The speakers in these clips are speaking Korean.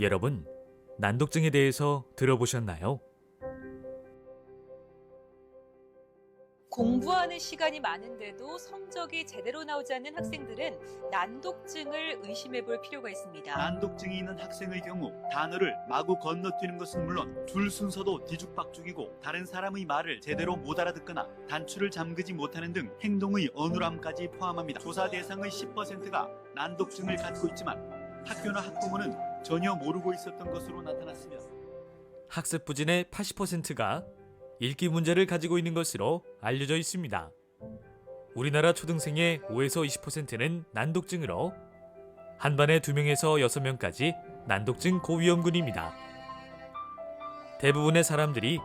여러분, 난독증에 대해서 들어보셨나요? 공부하는 시간이 많은데도 성적이 제대로 나오지 않는 학생들은 난독증을 의심해 볼 필요가 있습니다. 난독증이 있는 학생의 경우 단어를 마구 건너뛰는 것은 물론 줄 순서도 뒤죽박죽이고 다른 사람의 말을 제대로 못 알아듣거나 단추를 잠그지 못하는 등 행동의 어눌함까지 포함합니다. 조사 대상의 10%가 난독증을 갖고 있지만 학교나 학부모는 전혀 모르고 있었던 것으로 나타났으며 학습 부진의 80%가 읽기 문제를 가지고 있는 것으로 알려져 있습니다. 우리나라 초등생의 5에서 20%는 난독증으로 한 반에 2명에서 6명까지 난독증 고위험군입니다. 대부분의 사람들이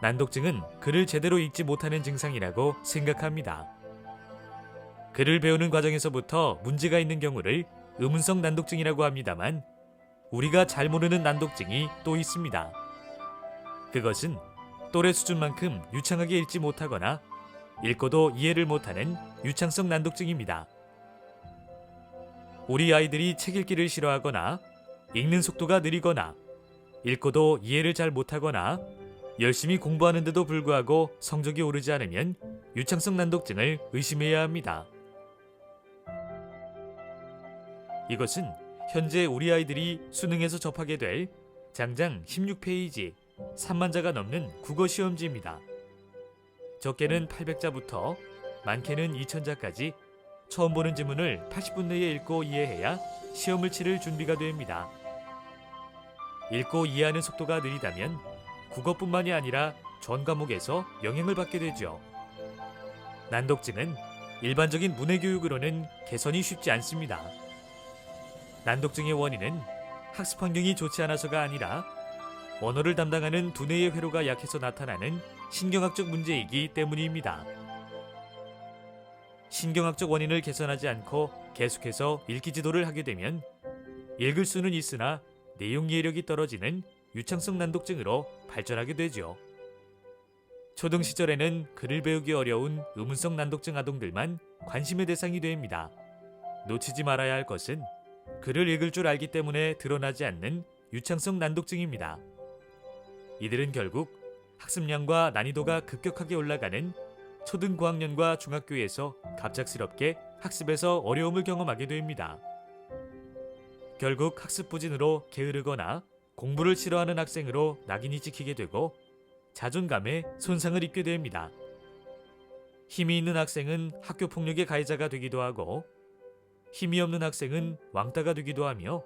난독증은 글을 제대로 읽지 못하는 증상이라고 생각합니다. 글을 배우는 과정에서부터 문제가 있는 경우를 의문성 난독증이라고 합니다만 우리가 잘 모르는 난독증이 또 있습니다. 그것은 또래 수준만큼 유창하게 읽지 못하거나 읽고도 이해를 못하는 유창성 난독증입니다. 우리 아이들이 책 읽기를 싫어하거나 읽는 속도가 느리거나 읽고도 이해를 잘 못하거나 열심히 공부하는데도 불구하고 성적이 오르지 않으면 유창성 난독증을 의심해야 합니다. 이것은 현재 우리 아이들이 수능에서 접하게 될 장장 16페이지 3만 자가 넘는 국어 시험지입니다. 적게는 800자부터 많게는 2000자까지 처음 보는 지문을 80분 내에 읽고 이해해야 시험을 치를 준비가 됩니다. 읽고 이해하는 속도가 느리다면 국어뿐만이 아니라 전 과목에서 영향을 받게 되죠. 난독증은 일반적인 문해 교육으로는 개선이 쉽지 않습니다. 난독증의 원인은 학습 환경이 좋지 않아서가 아니라 언어를 담당하는 두뇌의 회로가 약해서 나타나는 신경학적 문제이기 때문입니다. 신경학적 원인을 개선하지 않고 계속해서 읽기 지도를 하게 되면 읽을 수는 있으나 내용 이해력이 떨어지는 유창성 난독증으로 발전하게 되죠. 초등 시절에는 글을 배우기 어려운 의문성 난독증 아동들만 관심의 대상이 됩니다. 놓치지 말아야 할 것은 글을 읽을 줄 알기 때문에 드러나지 않는 유창성 난독증입니다. 이들은 결국 학습량과 난이도가 급격하게 올라가는 초등 고학년과 중학교에서 갑작스럽게 학습에서 어려움을 경험하게 됩니다. 결국 학습 부진으로 게으르거나 공부를 싫어하는 학생으로 낙인이 찍히게 되고 자존감에 손상을 입게 됩니다. 힘이 있는 학생은 학교 폭력의 가해자가 되기도 하고 힘이 없는 학생은 왕따가 되기도 하며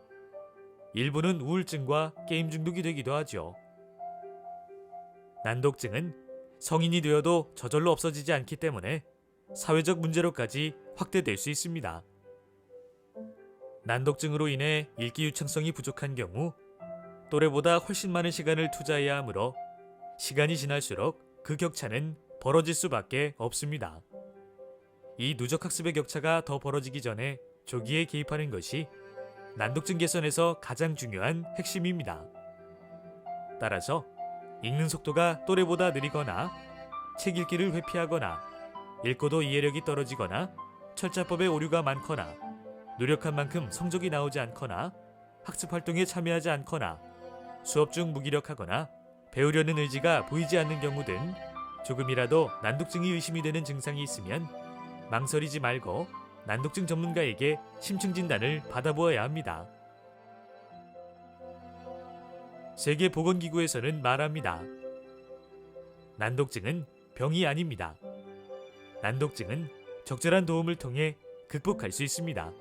일부는 우울증과 게임 중독이 되기도 하죠. 난독증은 성인이 되어도 저절로 없어지지 않기 때문에 사회적 문제로까지 확대될 수 있습니다. 난독증으로 인해 읽기 유창성이 부족한 경우 또래보다 훨씬 많은 시간을 투자해야 하므로 시간이 지날수록 그 격차는 벌어질 수밖에 없습니다. 이 누적 학습의 격차가 더 벌어지기 전에 조기에 개입하는 것이 난독증 개선에서 가장 중요한 핵심입니다. 따라서 읽는 속도가 또래보다 느리거나 책 읽기를 회피하거나 읽고도 이해력이 떨어지거나 철자법에 오류가 많거나 노력한 만큼 성적이 나오지 않거나 학습 활동에 참여하지 않거나 수업 중 무기력하거나 배우려는 의지가 보이지 않는 경우 등 조금이라도 난독증이 의심이 되는 증상이 있으면 망설이지 말고 난독증 전문가에게 심층 진단을 받아보아야 합니다. 세계보건기구에서는 말합니다. 난독증은 병이 아닙니다. 난독증은 적절한 도움을 통해 극복할 수 있습니다.